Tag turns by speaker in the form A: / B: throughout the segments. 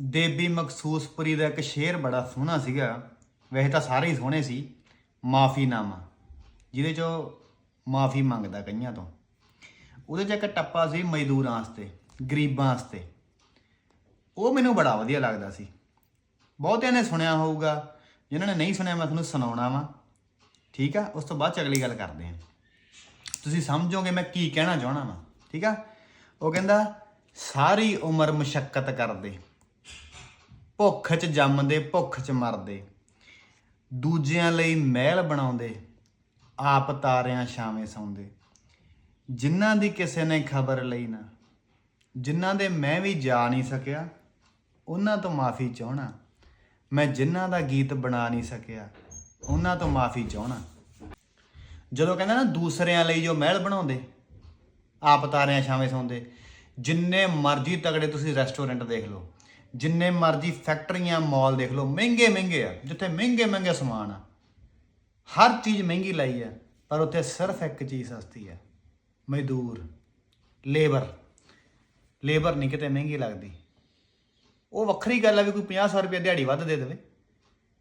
A: ਦੇਬੀ ਮਖਸੂਸਪੁਰੀ ਦਾ ਇੱਕ ਸ਼ੇਰ ਬੜਾ ਸੋਹਣਾ ਸੀਗਾ। ਵੈਸੇ ਤਾਂ ਸਾਰੇ ਹੀ ਸੋਹਣੇ ਸੀ। ਮਾਫੀਨਾਮਾ ਜਿਹਦੇ ਚੋਂ ਮਾਫੀ ਮੰਗਦਾ ਕਈਆਂ ਤੋਂ। ਉਹਦੇ 'ਚ ਇੱਕ ਟੱਪਾ ਸੀ ਮਜ਼ਦੂਰਾਂ ਵਾਸਤੇ, ਗਰੀਬਾਂ ਵਾਸਤੇ। ਉਹ ਮੈਨੂੰ ਬੜਾ ਵਧੀਆ ਲੱਗਦਾ ਸੀ। ਬਹੁਤਿਆਂ ਨੇ ਸੁਣਿਆ ਹੋਊਗਾ, ਜਿਨ੍ਹਾਂ ਨੇ ਨਹੀਂ ਸੁਣਿਆ ਮੈਂ ਤੁਹਾਨੂੰ ਸੁਣਾਉਣਾ ਵਾ। ਠੀਕ ਆ? ਉਸ ਤੋਂ ਬਾਅਦ ਚ ਅਗਲੀ ਗੱਲ ਕਰਦੇ ਹਾਂ ਤੁਸੀਂ ਸਮਝੋਗੇ ਮੈਂ ਕੀ ਕਹਿਣਾ ਚਾਹਣਾ ਵਾ। ਠੀਕ ਆ? ਉਹ ਕਹਿੰਦਾ, ਸਾਰੀ ਉਮਰ ਮੁਸ਼ਕਲ ਕਰਦੇ। ਭੁੱਖ 'ਚ ਜੰਮਦੇ, ਭੁੱਖ 'ਚ ਮਰਦੇ। ਦੂਜਿਆਂ ਲਈ ਮਹਿਲ ਬਣਾਉਂਦੇ, ਆਪ ਤਾਰਿਆਂ ਛਾਵੇਂ ਸੌਂਦੇ। ਜਿਨ੍ਹਾਂ ਦੀ ਕਿਸੇ ਨੇ ਖਬਰ ਲਈ ਨਾ, ਜਿਨ੍ਹਾਂ ਦੇ ਮੈਂ ਵੀ ਜਾ ਨਹੀਂ ਸਕਿਆ, ਉਹਨਾਂ ਤੋਂ ਮਾਫੀ ਚਾਹਣਾ। ਮੈਂ ਜਿਨ੍ਹਾਂ ਦਾ ਗੀਤ ਬਣਾ ਨਹੀਂ ਸਕਿਆ, ਉਹਨਾਂ ਤੋਂ ਮਾਫੀ ਚਾਹਣਾ। ਜਦੋਂ ਕਹਿੰਦਾ ਨਾ, ਦੂਸਰਿਆਂ ਲਈ ਜੋ ਮਹਿਲ ਬਣਾਉਂਦੇ, ਆਪ ਤਾਰਿਆਂ ਛਾਵੇਂ ਸੌਂਦੇ, ਜਿੰਨੇ ਮਰਜ਼ੀ ਤਗੜੇ ਤੁਸੀਂ ਰੈਸਟੋਰੈਂਟ ਦੇਖ ਲਓ। ਜਿੰਨੇ ਮਰਜ਼ੀ ਫੈਕਟਰੀਆਂ, ਮਾਲ ਦੇਖ ਲਓ, ਮਹਿੰਗੇ ਮਹਿੰਗੇ ਆ, ਜਿੱਥੇ ਮਹਿੰਗੇ ਮਹਿੰਗੇ ਸਮਾਨ ਆ। ਹਰ ਚੀਜ਼ ਮਹਿੰਗੀ ਲਾਈ ਆ, ਪਰ ਉੱਥੇ ਸਿਰਫ ਇੱਕ ਚੀਜ਼ ਸਸਤੀ ਆ, ਮਜ਼ਦੂਰ, ਲੇਬਰ। ਲੇਬਰ ਨਹੀਂ ਕਿਤੇ ਮਹਿੰਗੀ ਲੱਗਦੀ। ਉਹ ਵੱਖਰੀ ਗੱਲ ਆ ਵੀ ਕੋਈ 50 ਰੁਪਏ ਦਿਹਾੜੀ ਵੱਧ ਦੇ ਦੇਵੇ,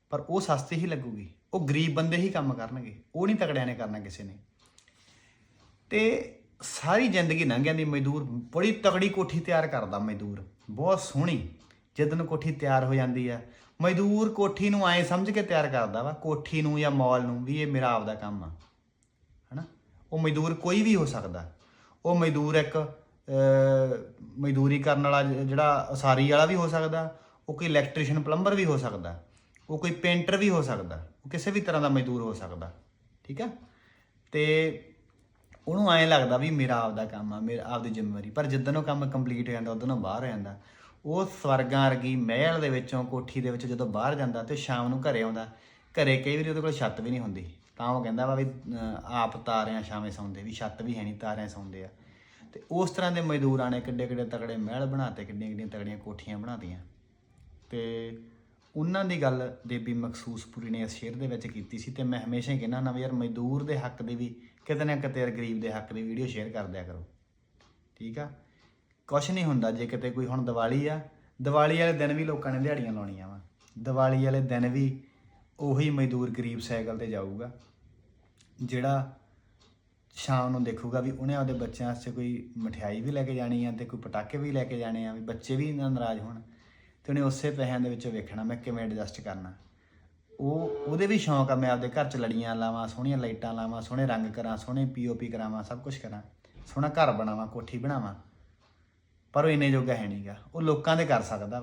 A: ਪਰ ਉਹ ਸਸਤੀ ਹੀ ਲੱਗੂਗੀ। ਉਹ ਗਰੀਬ ਬੰਦੇ ਹੀ ਕੰਮ ਕਰਨਗੇ, ਉਹ ਨਹੀਂ ਤਕੜਿਆਂ ਨੇ ਕਰਨਾ ਕਿਸੇ ਨੇ। ਤੇ ਸਾਰੀ ਜ਼ਿੰਦਗੀ ਲੰਘ ਜਾਂਦੀ ਮਜ਼ਦੂਰ, ਬੜੀ ਤਕੜੀ ਕੋਠੀ ਤਿਆਰ ਕਰਦਾ ਮਜ਼ਦੂਰ, ਬਹੁਤ ਸੋਹਣੀ। ਜਦੋਂ ਕੋਠੀ ਤਿਆਰ ਹੋ ਜਾਂਦੀ ਆ। ਮਜ਼ਦੂਰ ਕੋਠੀ ਨੂੰ ਐ ਸਮਝ ਕੇ ਤਿਆਰ ਕਰਦਾ ਵਾ, ਕੋਠੀ ਨੂੰ ਜਾਂ ਮਾਲ ਨੂੰ ਵੀ ਇਹ ਮੇਰਾ ਆਪਦਾ ਕੰਮ ਆ। ਹਨਾ? ਉਹ ਮਜ਼ਦੂਰ ਕੋਈ ਵੀ ਹੋ ਸਕਦਾ। ਉਹ ਮਜ਼ਦੂਰ ਇੱਕ ਮਜ਼ਦੂਰੀ ਕਰਨ ਵਾਲਾ ਜਿਹੜਾ ਉਸਾਰੀ ਵਾਲਾ ਵੀ ਹੋ ਸਕਦਾ, ਉਹ ਕੋਈ ਇਲੈਕਟ੍ਰੀਸ਼ੀਅਨ ਪਲੰਬਰ ਵੀ ਹੋ ਸਕਦਾ, ਉਹ ਕੋਈ ਪੇਂਟਰ ਵੀ ਹੋ ਸਕਦਾ, ਉਹ ਕਿਸੇ ਵੀ ਤਰ੍ਹਾਂ ਦਾ ਮਜ਼ਦੂਰ ਹੋ ਸਕਦਾ। ਠੀਕ ਆ? ਤੇ ਉਹਨੂੰ ਐਂ ਲੱਗਦਾ ਵੀ ਮੇਰਾ ਆਪਦਾ ਕੰਮ ਆ, ਮੇਰਾ ਆਪਦੀ ਜ਼ਿੰਮੇਵਾਰੀ। ਪਰ ਜਿੱਦਣ ਉਹ ਕੰਮ ਕੰਪਲੀਟ ਹੋ ਜਾਂਦਾ, ਉਦੋਂ ਉਹ ਬਾਹਰ ਹੋ ਜਾਂਦਾ। ਉਹ ਸਵਰਗਾਂ ਵਰਗੀ ਮਹਿਲ ਦੇ ਵਿੱਚੋਂ ਕੋਠੀ ਦੇ ਵਿੱਚੋਂ ਜਦੋਂ ਬਾਹਰ ਜਾਂਦਾ ਤੇ ਸ਼ਾਮ ਨੂੰ ਘਰੇ ਆਉਂਦਾ, ਘਰੇ ਕਈ ਵਾਰੀ ਉਹਦੇ ਕੋਲ ਛੱਤ ਵੀ ਨਹੀਂ ਹੁੰਦੀ। ਤਾਂ ਉਹ ਕਹਿੰਦਾ ਵਾ ਵੀ ਆਪ ਤਾਰਿਆਂ ਛਾਵੇਂ ਸੌਂਦੇ, ਵੀ ਛੱਤ ਵੀ ਹੈ ਨਹੀਂ, ਤਾਰਿਆਂ ਸੌਂਦੇ ਆ। ਤੇ ਉਸ ਤਰ੍ਹਾਂ ਦੇ ਮਜ਼ਦੂਰਾਂ ਨੇ ਕਿੱਡੇ ਕਿੱਡੇ ਤਗੜੇ ਮਹਿਲ ਬਣਾਤੇ ਕਿੱਡੀਆਂ ਕਿੱਡੀਆਂ ਤਕੜੀਆਂ ਕੋਠੀਆਂ ਬਣਾਤੀਆਂ ਤੇ ਉਹਨਾਂ ਦੀ ਗੱਲ ਦੇਬੀ ਮਖਸੂਸਪੁਰੀ ਨੇ ਇਸ ਸ਼ੇਰ ਦੇ ਵਿੱਚ ਕੀਤੀ ਸੀ ਤੇ ਮੈਂ ਹਮੇਸ਼ਾ ਹੀ ਕਹਿੰਦਾ ਨਾ ਵੀ ਯਾਰ ਮਜ਼ਦੂਰ ਦੇ ਹੱਕ ਦੀ ਵੀ, ਕਿਤੇ ਨਾ ਕਿਤੇ ਯਾਰ ਗਰੀਬ ਦੇ ਹੱਕ ਦੀ ਵੀਡੀਓ ਸ਼ੇਅਰ ਕਰ ਦਿਆ ਕਰੋ। ਠੀਕ ਆ? ਕੁਛ ਨਹੀਂ ਹੁੰਦਾ ਜੇ ਕਿਤੇ ਕੋਈ ਹੁਣ ਦੀਵਾਲੀ ਆ, ਦੀਵਾਲੀ ਵਾਲੇ ਦਿਨ ਵੀ ਲੋਕਾਂ ਨੇ ਦਿਹਾੜੀਆਂ ਲਾਉਣੀਆਂ ਵਾ। ਦੀਵਾਲੀ ਵਾਲੇ ਦਿਨ ਵੀ ਉਹੀ ਮਜ਼ਦੂਰ ਗਰੀਬ ਸਾਈਕਲ ਤੇ ਜਾਊਗਾ, ਜਿਹੜਾ ਸ਼ਾਮ ਨੂੰ ਦੇਖੂਗਾ ਵੀ ਉਹਨੇ ਆਪਦੇ ਬੱਚਿਆਂ ਵਾਸਤੇ ਕੋਈ ਮਠਿਆਈ ਵੀ ਲੈ ਕੇ ਜਾਣੀ ਆ ਤੇ ਕੋਈ ਪਟਾਕੇ ਵੀ ਲੈ ਕੇ ਜਾਣੇ ਆ, ਵੀ ਬੱਚੇ ਵੀ ਨਾ ਨਾਰਾਜ਼ ਹੋਣ ਤੇ ਉਹਨੇ ਉਸੇ ਪੈਸਿਆਂ ਦੇ ਵਿੱਚੋਂ ਵੇਖਣਾ ਮੈਂ ਕਿਵੇਂ ਐਡਜਸਟ ਕਰਨਾ। ਉਹ, ਉਹਦੇ ਵੀ ਸ਼ੌਂਕ ਆ ਮੈਂ ਆਪਦੇ ਘਰ ਚ ਲੜੀਆਂ ਲਾਵਾਂ, ਸੋਹਣੀਆਂ ਲਾਈਟਾਂ ਲਾਵਾਂ, ਸੋਹਣੇ ਰੰਗ ਕਰਾਂ, ਸੋਹਣੇ ਪੀਓਪੀ ਕਰਾਵਾਂ, ਸਭ ਕੁਝ ਕਰਾਂ, ਸੋਹਣਾ ਘਰ ਬਣਾਵਾਂ, ਕੋਠੀ ਬਣਾਵਾਂ। ਪਰ ਉਹ ਇੰਨੇ ਜੋਗਾ ਹੈ ਨਹੀਂਗਾ ਉਹ ਲੋਕਾਂ ਦੇ ਕਰ ਸਕਦਾ